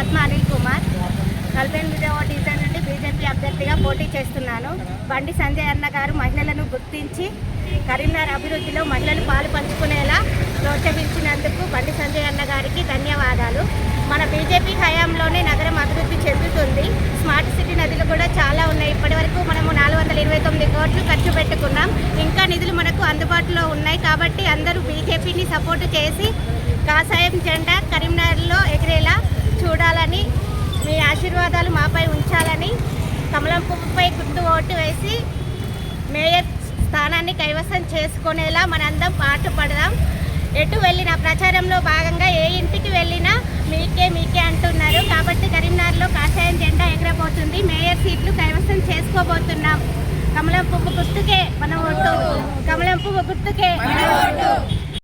పద్మ అనిల్ కుమార్. నలభై ఎనిమిదవ డిజైన్ నుండి బీజేపీ అభ్యర్థిగా పోటీ చేస్తున్నాను. బండి సంజయ్ అన్న గారు మహిళలను గుర్తించి కరీంనగర్ అభివృద్ధిలో మహిళలు పాలు పంచుకునేలా ప్రోత్సహించినందుకు బండి సంజయ్ అన్న గారికి ధన్యవాదాలు. మన బీజేపీ హయాంలోనే నగరం అభివృద్ధి చెందుతుంది. స్మార్ట్ సిటీ నదులు కూడా చాలా ఉన్నాయి. ఇప్పటి వరకు మనము నాలుగు వందల ఇరవై తొమ్మిది కోట్లు ఖర్చు పెట్టుకున్నాం. ఇంకా నిధులు మనకు అందుబాటులో ఉన్నాయి కాబట్టి అందరూ బీజేపీని సపోర్ట్ చేసి కాషాయం జెండా కరీంనగర్లో ఆశీర్వాదాలు మాపై ఉంచాలని కమలం పువ్వుపై గుర్తు ఓటు వేసి మేయర్ స్థానాన్ని కైవసం చేసుకునేలా మనందరం పాటుపడదాం. ఎటు వెళ్ళిన ప్రచారంలో భాగంగా ఏ ఇంటికి వెళ్ళినా మీకే మీకే అంటున్నారు. కాబట్టి కరీంనగర్లో కాషాయం జెండా ఎగరబోతుంది. మేయర్ సీట్లు కైవసం చేసుకోబోతున్నాం. కమలం పువ్వు గుర్తుకే మన ఓటు. కమలం పువ్వు గుర్తుకే మన ఓటు.